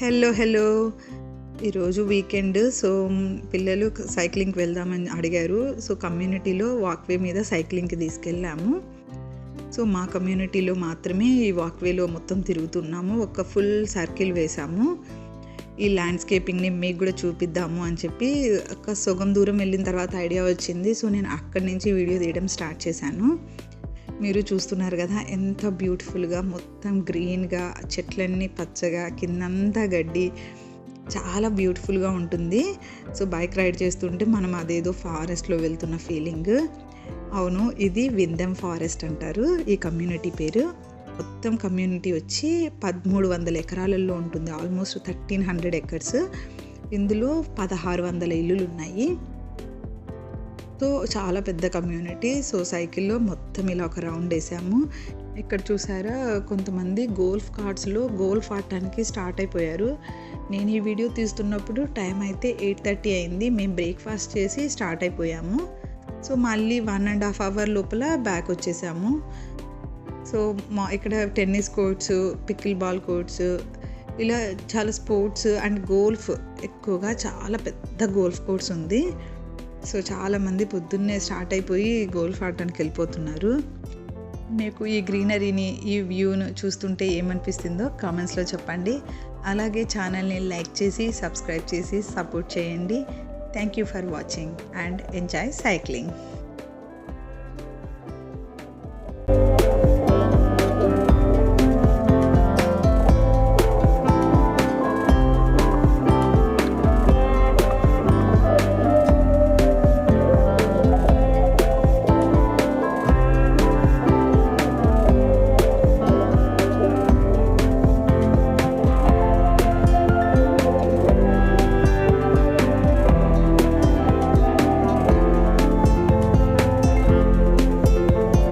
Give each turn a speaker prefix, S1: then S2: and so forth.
S1: Hello hello ఈరోజు weekend so పిల్లలు సైక్లింగ్కి వెళ్దామని అడిగారు. సో కమ్యూనిటీలో వాక్వే మీద సైక్లింగ్కి తీసుకెళ్ళాము. సో మా కమ్యూనిటీలో మాత్రమే ఈ వాక్వేలో మొత్తం తిరుగుతున్నాము. ఒక ఫుల్ సర్కిల్ వేసాము ఈ ల్యాండ్స్కేపింగ్ని మీకు కూడా చూపిద్దాము అని చెప్పి ఒక సగం దూరం వెళ్ళిన తర్వాత ఐడియా వచ్చింది. సో నేను అక్కడి నుంచి వీడియో తీయడం స్టార్ట్ చేశాను. మీరు చూస్తున్నారు కదా ఎంత బ్యూటిఫుల్గా మొత్తం గ్రీన్గా చెట్లన్నీ పచ్చగా కిందంతా గడ్డి చాలా బ్యూటిఫుల్గా ఉంటుంది. సో బైక్ రైడ్ చేస్తుంటే మనం అదేదో ఫారెస్ట్లో వెళ్తున్న ఫీలింగ్ అవును ఇది విందెం ఫారెస్ట్ అంటారు ఈ కమ్యూనిటీ పేరు. మొత్తం కమ్యూనిటీ వచ్చి పదమూడు వందల ఎకరాలలో ఉంటుంది ఆల్మోస్ట్ థర్టీన్ హండ్రెడ్ ఎకర్స్ ఇందులో పదహారు వందల ఇల్లులు ఉన్నాయి సో చాలా పెద్ద కమ్యూనిటీ సో సైకిల్లో మొత్తం ఇలా ఒక రౌండ్ వేసాము. ఇక్కడ చూసారా? కొంతమంది గోల్ఫ్ కార్డ్స్లో గోల్ఫ్ ఆడటానికి స్టార్ట్ అయిపోయారు. నేను ఈ వీడియో తీస్తున్నప్పుడు టైం అయితే ఎయిట్ థర్టీ అయింది. మేము బ్రేక్ఫాస్ట్ చేసి స్టార్ట్ అయిపోయాము. సో మళ్ళీ వన్ అండ్ హాఫ్ అవర్ లోపల బ్యాక్ వచ్చేసాము. సో మా ఇక్కడ tennis courts pickle ball courts ఇలా చాలా స్పోర్ట్స్ అండ్ గోల్ఫ్ ఎక్కువగా చాలా పెద్ద గోల్ఫ్ కోర్ట్స్ ఉంది. సో చాలామంది పొద్దున్నే స్టార్ట్ అయిపోయి గోల్ఫ్ ఆడటానికి వెళ్ళిపోతున్నారు. మీకు ఈ గ్రీనరీని ఈ వ్యూను చూస్తుంటే ఏమనిపిస్తుందో కామెంట్స్లో చెప్పండి. అలాగే ఛానల్ని లైక్ చేసి సబ్స్క్రైబ్ చేసి సపోర్ట్ చేయండి. Thank you for watching and enjoy cycling.